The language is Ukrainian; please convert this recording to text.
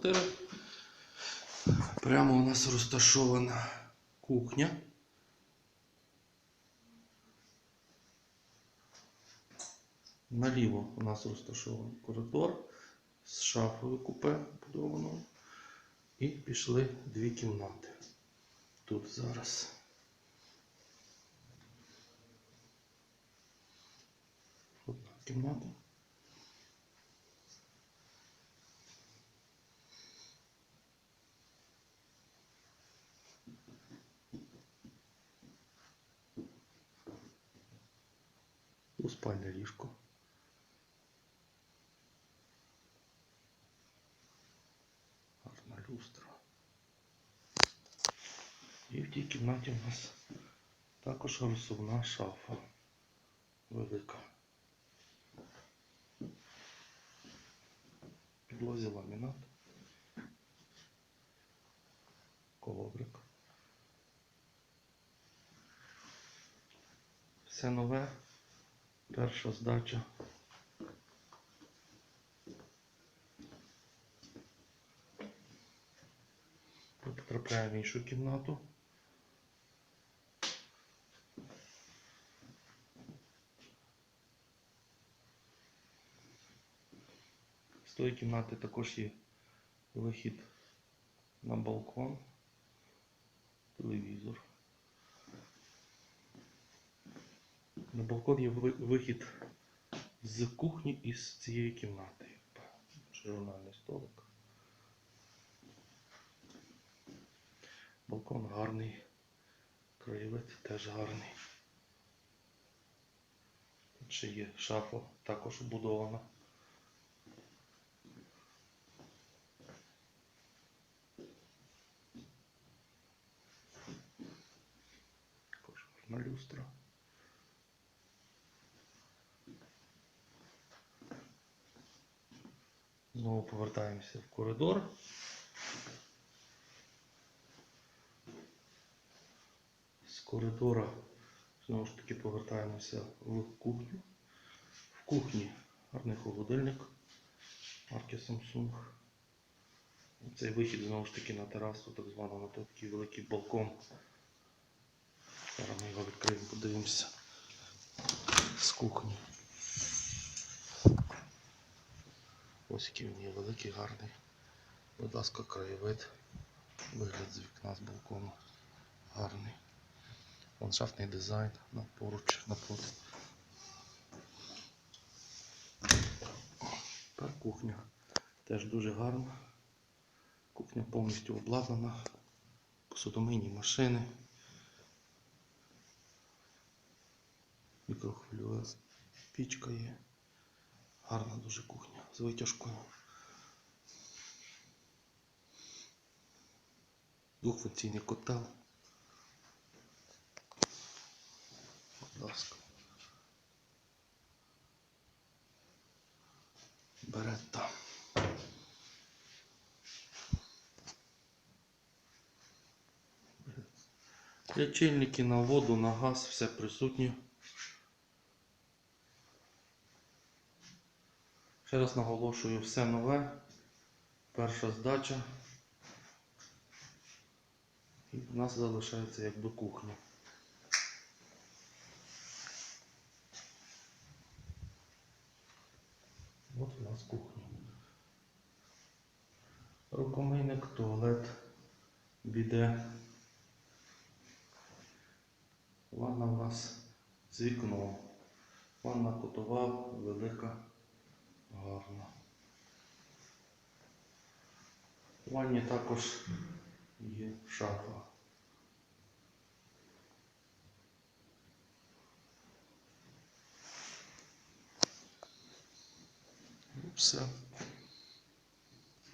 квартири. Прямо у нас розташована кухня. Наліво у нас розташований коридор з шафою купе будованою. І пішли дві кімнати. Тут зараз. Одна кімната. Двоспальне ліжко. Гарна люстра. І в тій кімнаті у нас також розсувна шафа. Велика. Підлозі ламінат. Коврик. Все нове. Перша здача. Ми потрапляємо в іншу кімнату. З тої кімнати також є вихід на балкон, телевізор. На балкон є вихід з кухні і з цієї кімнати. Журнальний столик. Балкон гарний, краєвид теж гарний. Тут ще є шафа, також вбудована. Також гарна люстра. Знову повертаємося в коридор. З коридора знову ж таки повертаємося в кухню. В кухні гарний холодильник марки Samsung. Цей вихід знову ж таки на терасу, так звану на такий великий балкон. Зараз ми його відкриємо, подивимося з кухні. Ось який він є великий, гарний. Будь ласка, краєвид. Вигляд з вікна з балкону. Гарний. Ландшафтний дизайн на поруч, напроти. Тепер кухня. Теж дуже гарна. Кухня повністю обладнана. Посудомийні машини. Мікрохвильова пічка є. Гарна дуже кухня з витяжкою. Двохфункційний котел. Будь ласка. Беретта. Лічильники на воду, на газ, все присутнє. Ще раз наголошую, все нове. Перша здача. І в нас залишається якби кухня. От у нас кухня. Рукомийник, туалет, біде. Ванна у нас з вікном. Ванна котова, велика, гарна. У ванні також є шафа. Ну, Все.